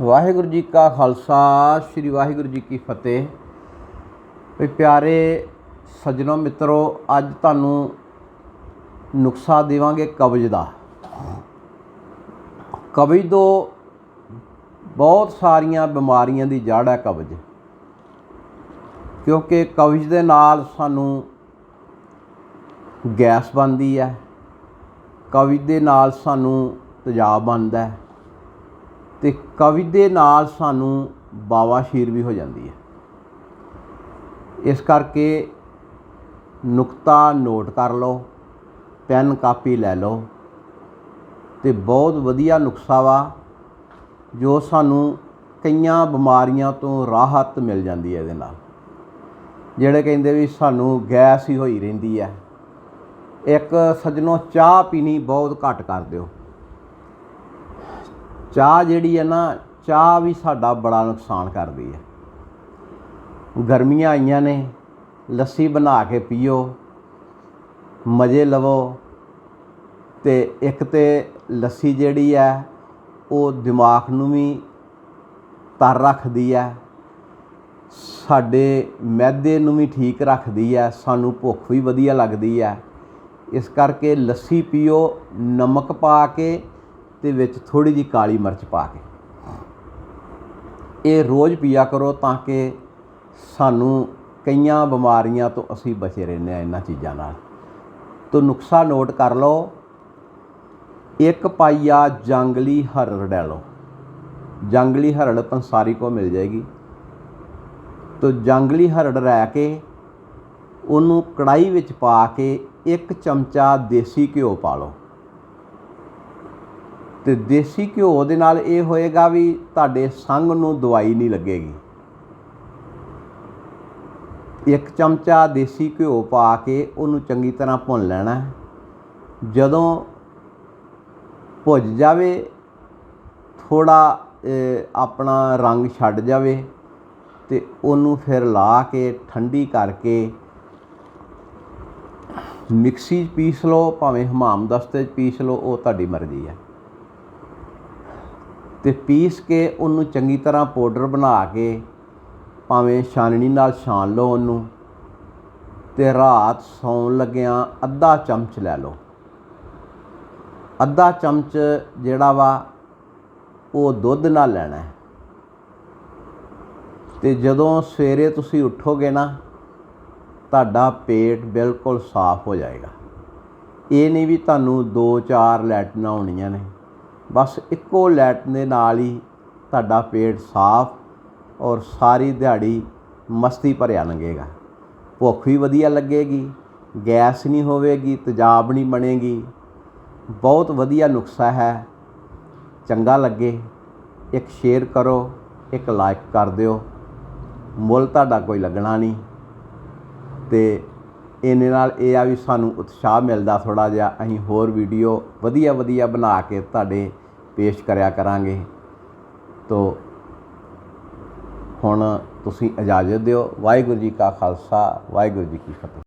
ਵਾਹਿਗੁਰੂ ਜੀ ਕਾ ਖਾਲਸਾ, ਸ੍ਰੀ ਵਾਹਿਗੁਰੂ ਜੀ ਕੀ ਫਤਿਹ। ਵੀ ਪਿਆਰੇ ਸੱਜਣੋ ਮਿੱਤਰੋ, ਅੱਜ ਤੁਹਾਨੂੰ ਨੁਕਸਾ ਦੇਵਾਂਗੇ ਕਬਜ਼ ਦਾ। ਕਬਜ਼ ਤੋਂ ਬਹੁਤ ਸਾਰੀਆਂ ਬਿਮਾਰੀਆਂ ਦੀ ਜੜ ਹੈ ਕਬਜ਼। ਕਿਉਂਕਿ ਕਬਜ਼ ਦੇ ਨਾਲ ਸਾਨੂੰ ਗੈਸ ਬਣਦੀ ਹੈ। ਕਬਜ਼ ਦੇ ਨਾਲ ਸਾਨੂੰ ਤੇਜ਼ਾਬ ਬਣਦਾ ਹੈ। ਤੇ ਕਵਿ ਦੇ ਨਾਲ ਸਾਨੂੰ ਬਾਵਾਸ਼ੀਰ ਵੀ ਹੋ ਜਾਂਦੀ ਹੈ। ਇਸ ਕਰਕੇ ਨੁਕਤਾ ਨੋਟ ਕਰ ਲਓ, ਪੈਨ ਕਾਪੀ ਲੈ ਲਓ ਤੇ ਬਹੁਤ ਵਧੀਆ ਨੁਕਸਾ ਵਾ, ਜੋ ਸਾਨੂੰ ਕਈਆਂ ਬਿਮਾਰੀਆਂ ਤੋਂ ਰਾਹਤ ਮਿਲ ਜਾਂਦੀ ਹੈ ਇਹਦੇ ਨਾਲ। ਜਿਹੜੇ ਕਹਿੰਦੇ ਵੀ ਸਾਨੂੰ ਗੈਸ ਹੀ ਹੋਈ ਰਹਿੰਦੀ ਹੈ। ਇੱਕ ਸੱਜਣੋ ਚਾਹ ਪੀਣੀ ਬਹੁਤ ਘੱਟ ਕਰ ਦਿਓ। ਚਾਹ ਜਿਹੜੀ ਹੈ ਨਾ, ਚਾਹ ਵੀ ਸਾਡਾ ਬੜਾ ਨੁਕਸਾਨ ਕਰਦੀ ਹੈ। ਗਰਮੀਆਂ ਆਈਆਂ ਨੇ, ਲੱਸੀ ਬਣਾ ਕੇ ਪੀਓ, ਮਜ਼ੇ ਲਵੋ ਤੇ ਇੱਕ ਤੇ ਲੱਸੀ ਜਿਹੜੀ ਹੈ, ਉਹ ਦਿਮਾਗ ਨੂੰ ਵੀ ਤਰ ਰੱਖਦੀ ਹੈ, ਸਾਡੇ ਮੈਦੇ ਨੂੰ ਵੀ ਠੀਕ ਰੱਖਦੀ ਹੈ, ਸਾਨੂੰ ਭੁੱਖ ਵੀ ਵਧੀਆ ਲੱਗਦੀ ਹੈ। ਇਸ ਕਰਕੇ ਲੱਸੀ ਪੀਓ, ਨਮਕ ਪਾ ਕੇ ਤੇ ਵਿੱਚ ਥੋੜੀ ਜੀ ਕਾਲੀ ਮਿਰਚ ਪਾ ਕੇ। ਇਹ ਰੋਜ਼ ਪੀਆ ਕਰੋ ਤਾਂ ਕਿ ਸਾਨੂੰ ਕਈਆਂ ਬਿਮਾਰੀਆਂ ਤੋਂ ਅਸੀਂ ਬਚੇ ਰਹਿੰਦੇ ਆ ਇਹਨਾਂ ਚੀਜ਼ਾਂ ਨਾਲ। ਤੋਂ ਨੁਕਸਾ ਨੋਟ ਕਰ ਲਓ, ਇੱਕ ਪਾਈਆ ਜੰਗਲੀ ਹਰੜ ਲੈ ਲਓ। ਜੰਗਲੀ ਹਰੜ ਪੰਸਾਰੀ ਕੋ ਮਿਲ ਜਾਏਗੀ। ਤੋਂ ਜੰਗਲੀ ਹਰੜ ਰਹਿ ਕੇ ਉਹਨੂੰ ਕੜਾਈ ਵਿੱਚ ਪਾ ਕੇ ਇੱਕ ਚਮਚਾ ਦੇਸੀ ਘਿਓ ਪਾ ਲਓ। ਤੇ ਦੇਸੀ ਘਿਓ ਦੇ ਨਾਲ ਇਹ ਹੋਏਗਾ ਵੀ ਤੁਹਾਡੇ ਸੰਗ ਨੂੰ ਦਵਾਈ ਨਹੀਂ ਲੱਗੇਗੀ। ਇੱਕ ਚਮਚਾ ਦੇਸੀ ਘਿਓ ਪਾ ਕੇ ਉਹਨੂੰ ਚੰਗੀ ਤਰ੍ਹਾਂ ਭੁੰਨ ਲੈਣਾ ਜਦੋਂ ਭੁੱਜ ਜਾਵੇ ਥੋੜਾ ਆਪਣਾ ਰੰਗ ਛੱਡ ਜਾਵੇ ਤੇ ਉਹਨੂੰ ਫਿਰ ਲਾ ਕੇ ਠੰਡੀ ਕਰਕੇ ਮਿਕਸੀ 'ਚ ਪੀਸ ਲਓ, ਭਾਵੇਂ ਹਮਾਮ ਦਸਤੇ 'ਚ ਪੀਸ ਲਓ, ਉਹ ਤੁਹਾਡੀ ਮਰਜ਼ੀ ਹੈ। ਤੇ ਪੀਸ ਕੇ ਉਹਨੂੰ ਚੰਗੀ ਤਰ੍ਹਾਂ ਪਾਊਡਰ ਬਣਾ ਕੇ ਭਾਵੇਂ ਛਾਨਣੀ ਨਾਲ ਛਾਣ ਲਓ ਉਹਨੂੰ ਤੇ ਰਾਤ ਸੌਣ ਲੱਗਿਆਂ ਅੱਧਾ ਚਮਚ ਲੈ ਲਓ। ਅੱਧਾ ਚਮਚ ਜਿਹੜਾ ਵਾ ਉਹ ਦੁੱਧ ਨਾਲ ਲੈਣਾ ਹੈ। ਤੇ ਜਦੋਂ ਸਵੇਰੇ ਤੁਸੀਂ ਉੱਠੋਗੇ ਨਾ, ਤੁਹਾਡਾ ਪੇਟ ਬਿਲਕੁਲ ਸਾਫ਼ ਹੋ ਜਾਏਗਾ। ਇਹ ਨਹੀਂ ਵੀ ਤੁਹਾਨੂੰ 2-4 ਲੈਟਨਾਂ ਹੋਣੀਆਂ ਨੇ। ਬਸ ਇੱਕੋ ਲੈਟਨ ਦੇ ਨਾਲ ਹੀ ਤੁਹਾਡਾ ਪੇਟ ਸਾਫ਼ ਔਰ ਸਾਰੀ ਦਿਹਾੜੀ ਮਸਤੀ ਭਰਿਆ ਲੰਘੇਗਾ। ਭੁੱਖ ਵੀ ਵਧੀਆ ਲੱਗੇਗੀ, ਗੈਸ ਨਹੀਂ ਹੋਵੇਗੀ, ਤੇਜ਼ਾਬ ਨਹੀਂ ਬਣੇਗੀ। ਬਹੁਤ ਵਧੀਆ ਨੁਸਖਾ ਹੈ। ਚੰਗਾ ਲੱਗੇ, ਇੱਕ ਸ਼ੇਅਰ ਕਰੋ, ਇੱਕ ਲਾਈਕ ਕਰ ਦਿਓ। ਮੁੱਲ ਤੁਹਾਡਾ ਕੋਈ ਲੱਗਣਾ ਨਹੀਂ। ਤੇ ਇਹਨੇ ਨਾਲ ਇਹ ਆ ਵੀ ਸਾਨੂੰ ਉਤਸ਼ਾਹ ਮਿਲਦਾ ਥੋੜਾ ਜਿਹਾ। ਅਸੀਂ ਹੋਰ ਵੀਡੀਓ ਵਧੀਆ ਵਧੀਆ ਬਣਾ ਕੇ ਤੁਹਾਡੇ ਪੇਸ਼ ਕਰਿਆ ਕਰਾਂਗੇ। ਤੋ ਹੁਣ ਤੁਸੀਂ ਇਜਾਜ਼ਤ ਦਿਓ। ਵਾਹਿਗੁਰੂ ਜੀ ਕਾ ਖਾਲਸਾ, ਵਾਹਿਗੁਰੂ ਜੀ ਕੀ ਫਤਿਹ।